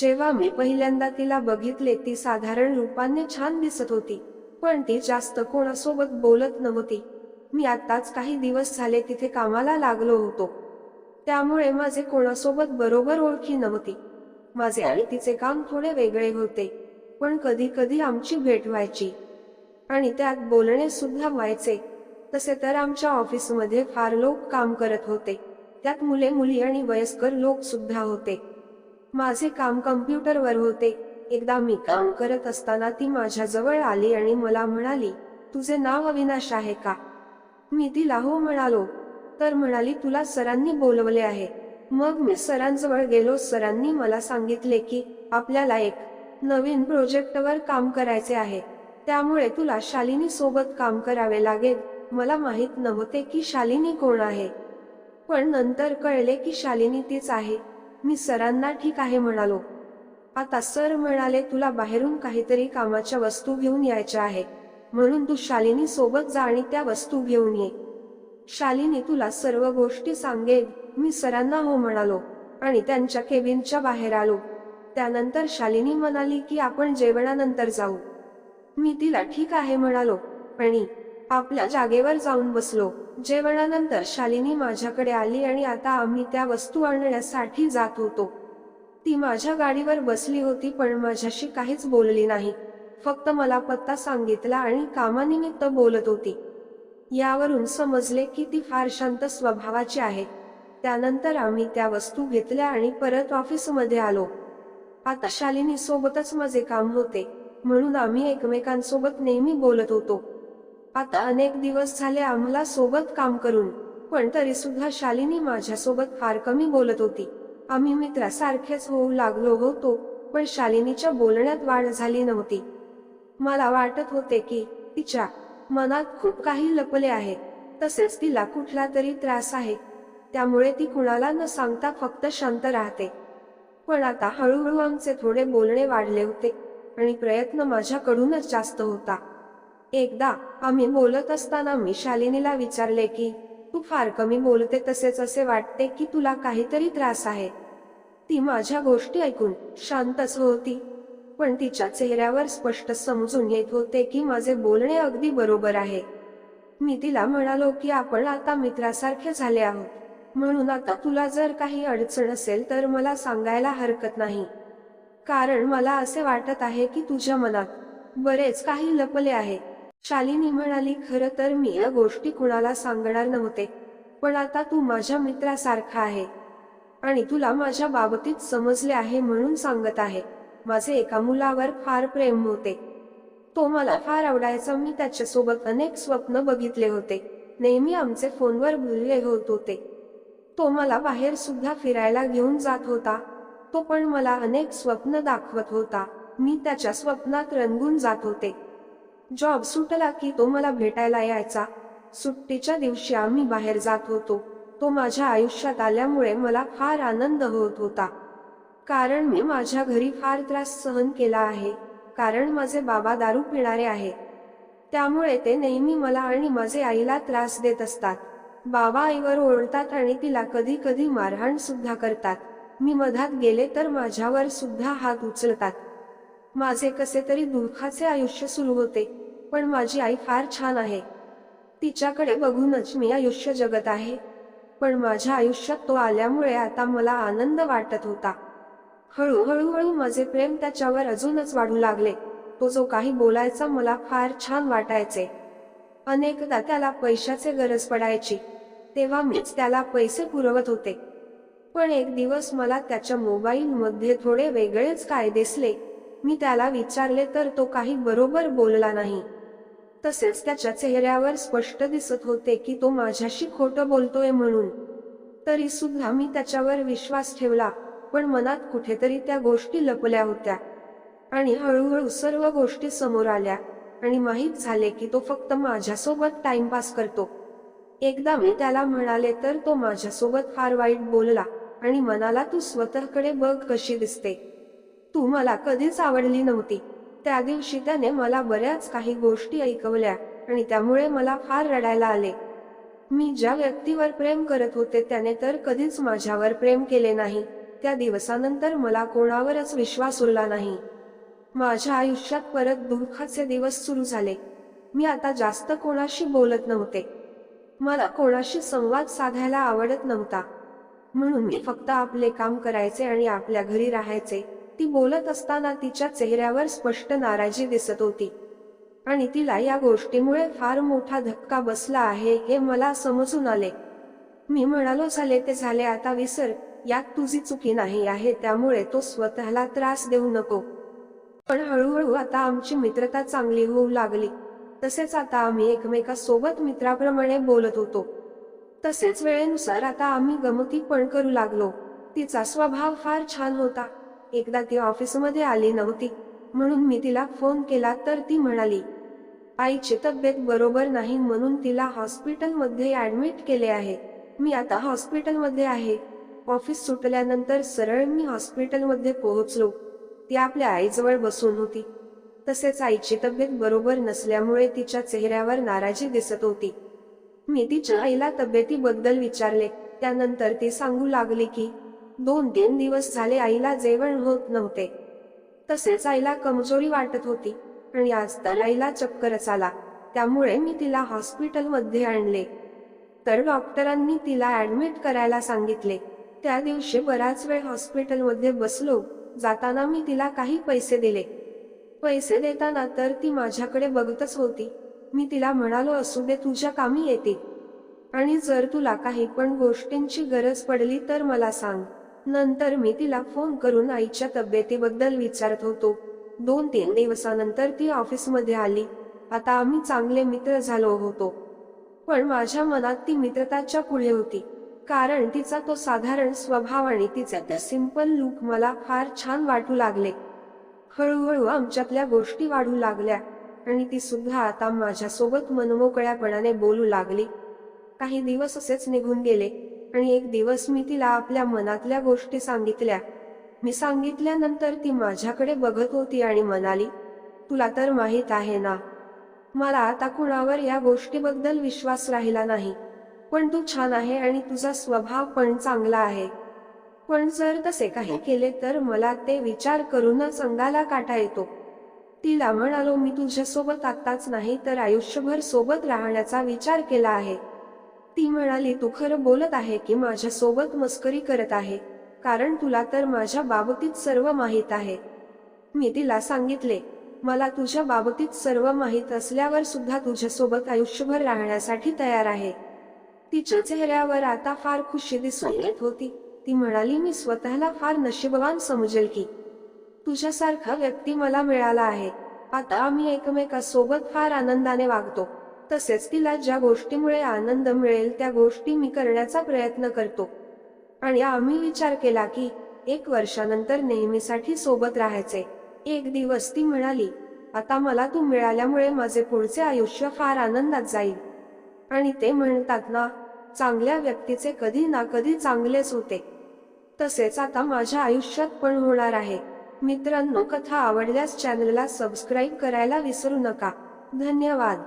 जेव्हा मी पहिल्यांदा तिला बघितले ती साधारण रूपाने छान दिसत होती पण ती जास्त कोणासोबत बोलत नव्हती. मी आताच काही दिवस झाले तिथे कामाला लागलो होतो. त्यामुळे माझे कोणासोबत बरोबर ओळखी नव्हती. माझे आणि? तिचे काम थोडे वेगळे होते पण कधी कधी आमची भेट व्हायची. आणि त्यात बोलणे सुद्धा व्हायचे. तसे तर आमच्या ऑफिसमध्ये फार लोक काम करत होते. त्यात मुले मुली आणि वयस्कर लोक सुद्धा होते. माझे काम कम्प्युटरवर होते. एकदा मी काम करत असताना ती माझ्या जवळ आली आणि मला म्हणाली तुझे नाव अविनाश आहे का? मी तिला हो म्हणालो. तर म्हणाली तुला सरांनी बोलवले आहे. मग मी सरांजवळ गेलो. सरांनी मला सांगितले की आपल्याला एक नवीन प्रोजेक्टवर काम करायचे आहे. त्यामुळे तुला शालिनी सोबत काम करावे लागेल. मला माहीत नव्हते की शालिनी कोण आहे. पण नंतर कळले की शालिनी तीच आहे. मी सरांना ठीक आहे म्हणालो. आता सर म्हणाले तुला बाहेरून काहीतरी कामाच्या वस्तू घेऊन यायच्या आहे. म्हणून तू शालिनी सोबत जा आणि त्या वस्तू घेऊन ये. शालिनी तुला सर्व गोष्टी सांगेल. मी सरांना हो म्हणालो आणि त्यांच्या केबिनच्या बाहेर आलो. त्यानंतर शालिनी म्हणाली की आपण जेवणानंतर जाऊ. मी तिला ठीक आहे म्हणालो. आणि आपल्या जागेवर जाऊन बसलो. जेवणानंतर शालिनी माझ्याकडे आली आणि आता आम्ही त्या वस्तू आणण्यासाठी जात होतो. ती माझ्या गाडीवर बसली होती पण माझ्याशी काहीच बोलली नाही. फक्त मला पत्ता सांगितला आणि कामानिमित्त बोलत होती. यावरून समजले की ती फार शांत स्वभावाची आहे. त्यानंतर आम्ही त्या वस्तू घेतल्या आणि परत ऑफिसमध्ये आलो. आता शालिनी सोबतच माझे काम होते म्हणून आम्ही एकमेकांसोबत नेहमी बोलत होतो. आता अनेक दिवस झाले आम्हाला सोबत काम करून पण तरी सुद्धा शालिनी माझ्यासोबत फार कमी बोलत होती. आम्ही मित्रासारखेच होऊ लागलो होतो पण शालिनीच्या बोलण्यात वाढ झाली नव्हती. मला वाटत होते की तिच्या मनात खूप काही लपले आहे. तसेच तिला कुठला तरी त्रास आहे. त्यामुळे ती कुणाला न सांगता फक्त शांत राहते. पण आता हळूहळू आमचे थोडे बोलणे वाढले होते आणि प्रयत्न माझ्याकडूनच जास्त होता. एकदा आम्ही बोलत असताना मी शालिनीला विचारले की तू फार कमी बोलते तसेच असे वाटते की तुला काहीतरी त्रास आहे. ती माझ्या गोष्टी ऐकून शांतच होती पण तिच्या चेहऱ्यावर स्पष्ट समजून येत होते की माझे बोलणे अगदी बरोबर आहे. मी तिला म्हणालो की आपण आता मित्रासारखे झाले आहोत. म्हणून आता तुला जर काही अडचण असेल तर मला सांगायला हरकत नाही. कारण मला असे वाटत आहे की तुझ्या मनात बरेच काही लपले आहे. शालिनी म्हणाली खरं तर मी या गोष्टी कुणाला सांगणार नव्हते पण आता तू माझ्या मित्रासारखा आहे आणि तुला माझ्या बाबतीत समजले आहे म्हणून सांगत आहे. माझे एका मुलावर फार प्रेम होते. तो मला फार आवडायचा. मी त्याच्यासोबत अनेक स्वप्न बघितले होते. नेहमी आमचे फोनवर बोलले होत होते. तो मला बाहेर सुद्धा फिरायला घेऊन जात होता. तो पण मला अनेक स्वप्न दाखवत होता. मी त्याच्या स्वप्नात रंगून जात होते. जॉब सुटला की तो मला भेटायला यायचा. सुट्टीच्या दिवशी आम्ही बाहेर जात होतो. तो माझ्या आयुष्यात आल्यामुळे मला फार आनंद होत होता. कारण मी माझ्या घरी फार त्रास सहन केला आहे. कारण माझे बाबा दारू पिणारे आहेत. त्यामुळे ते नेहमी मला आणि माझे आईला त्रास देत असतात. बाबा आईवर ओरडतात आणि तिला कधी कधी मारहाण सुद्धा करतात. मी मधात गेले तर माझ्यावर सुद्धा हात उचलतात. माझे कसे तरी दुःखाचे आयुष्य सुरू होते. पण माझी आई फार छान आहे. तिच्याकडे बघूनच मी आयुष्य जगत आहे. पण माझ्या आयुष्यात तो आल्यामुळे आता मला आनंद वाटत होता. हळूहळूहळू माझे प्रेम त्याच्यावर अजूनच वाढू लागले. तो जो काही बोलायचा मला फार छान वाटायचे. अनेकदा त्याला पैशाचे गरज पडायची. तेव्हा मीच त्याला पैसे पुरवत होते. पण एक दिवस मला त्याच्या मोबाईल मध्ये थोडे वेगळेच काय दिसले. मी त्याला विचारले तर तो काही बरोबर बोलला नाही. तसेच त्याच्या चेहऱ्यावर स्पष्ट दिसत होते की तो माझ्याशी खोटं बोलतोय म्हणून. तरी सुद्धा मी त्याच्यावर विश्वास ठेवला पण मनात कुठेतरी त्या गोष्टी लपल्या होत्या. आणि हळूहळू सर्व गोष्टी समोर आल्या आणि माहीत झाले की तो फक्त माझ्यासोबत टाइमपास करतो. एकदा मी त्याला म्हणाले तर तो माझ्यासोबत फार वाईट बोलला आणि मनाला तू स्वतःकडे बघ कशी दिसते. तू मला कधीच आवडली नव्हती. त्या दिवशी त्याने मला बऱ्याच काही गोष्टी ऐकवल्या आणि त्यामुळे मला फार रडायला आले. मी ज्या व्यक्तीवर प्रेम करत होते त्याने तर कधीच माझ्यावर प्रेम केले नाही. त्या दिवसानंतर मला कोणावरच विश्वास उरला नाही. माझ्या आयुष्यात परत दुःखाचे दिवस सुरू झाले. मी आता जास्त कोणाशी बोलत नव्हते. मला कोणाशी संवाद साधायला आवडत नव्हता. म्हणून मी फक्त आपले काम करायचे आणि आपल्या घरी राहायचे. ती बोलत असताना तिच्या चेहऱ्यावर स्पष्ट नाराजी दिसत होती. आणि तिला या गोष्टीमुळे फार मोठा धक्का बसला आहे हे मला समजून आले. मी म्हणालो झाले ते झाले आता विसर. यात तुझी चुकी नाही आहे त्यामुळे तो स्वतःला त्रास देऊ नको पण हळूहळू आता आमची मित्रता चांगली होऊ लागली. तसेच आता आम्ही एकमेकासोबत मित्राप्रमाणे बोलत होतो. तसेच वेळेनुसार आता आम्ही गमती पण करू लागलो. तिचा स्वभाव फार छान होता. एकदा ती ऑफिसमध्ये आली नव्हती म्हणून मी तिला फोन केला तर ती म्हणाली आईची तब्येत बरोबर नाही म्हणून तिला हॉस्पिटलमध्ये ऍडमिट केले आहे. मी आता हॉस्पिटलमध्ये आहे. ऑफिस सुटल्यानंतर सरळ मी हॉस्पिटलमध्ये पोहोचलो. ती आपल्या आईजवळ बसून होती. तसेच आईची तब्येत बरोबर नसल्यामुळे तिच्या चेहऱ्यावर नाराजी दिसत होती. मी तिच्या आईला तब्येतीबद्दल विचारले. त्यानंतर ती सांगू लागली की दोन तीन दिवस झाले आईला जेवण होत नव्हते. तसेच आईला कमजोरी वाटत होती आणि आज तर आईला चक्करच आला. त्यामुळे मी तिला हॉस्पिटलमध्ये आणले. तर डॉक्टरांनी तिला ऍडमिट करायला सांगितले. त्या दिवशी बराच वेळ हॉस्पिटलमध्ये बसलो. जाताना मी तिला काही पैसे दिले. पैसे देताना तर ती माझ्याकडे बघतच होती. मी तिला म्हणालो असू दे तुझ्या कामी येते. आणि जर तुला काही पण गोष्टींची गरज पडली तर मला सांग. नंतर मी तिला फोन करून आईच्या तब्येतीबद्दल विचारत होतो. दोन तीन दिवसानंतर ती ऑफिसमध्ये आली. आता आम्ही चांगले मित्र झालो होतो. पण माझ्या मनात ती मित्रताच्या पुढे होती. कारण तिचा तो साधारण स्वभाव आणि तिचा त्या सिंपल लुक मला फार छान वाटू लागले. हळूहळू आमच्यातल्या गोष्टी वाढू लागल्या. आणि ती सुद्धा आता माझ्यासोबत मनमोकळ्यापणाने बोलू लागली. काही दिवस असेच निघून गेले. आणि एक दिवस मी तिला आपल्या मनातल्या गोष्टी सांगितल्या. मी सांगितल्यानंतर ती माझ्याकडे बघत होती आणि म्हणाली तुला तर माहीत आहे ना मला आता कुणावर या गोष्टीबद्दल विश्वास राहिला नाही. पण तू छान आहे आणि तुझा स्वभाव पण चांगला आहे. पण जर तसे काही केले तर मला ते विचार करूनच अंगाला काटा येतो. तिला म्हणालो मी तुझ्यासोबत आत्ताच नाही तर आयुष्यभर सोबत राहण्याचा विचार केला आहे. ती म्हणाली तू खरं बोलत आहे की माझ्या सोबत मस्करी करत आहे? कारण तुला तर माझ्या बाबतीत सर्व माहीत आहे. मी तिला सांगितले मला तुझ्या बाबतीत सर्व माहीत असल्यावर सुद्धा तुझ्यासोबत आयुष्यभर राहण्यासाठी तयार आहे. तिच्या चेहऱ्यावर आता फार खुशी दिसून येत होती. ती म्हणाली मी स्वतःला फार नशीबवान समजेल की तुझ्यासारखा व्यक्ती मला मिळाला आहे. आता आम्ही एकमेकासोबत फार आनंदाने वागतो. तसेच तिला ज्या गोष्टीमुळे आनंद मिळेल त्या गोष्टी मी करण्याचा प्रयत्न करतो. आणि आम्ही विचार केला की एक वर्षानंतर नेहमीसाठी सोबत राहायचे. एक दिवस ती म्हणाली आता मला तू मिळाल्यामुळे माझे पुढचे आयुष्य फार आनंदात जाईल. आणि ते म्हणतात ना चांगल्या व्यक्तीचे कधी ना कधी चांगलेच होते. तसेच आता माझ्या आयुष्यात पण होणार आहे. मित्रांनो कथा आवडल्यास चॅनलला सबस्क्राईब करायला विसरू नका. धन्यवाद.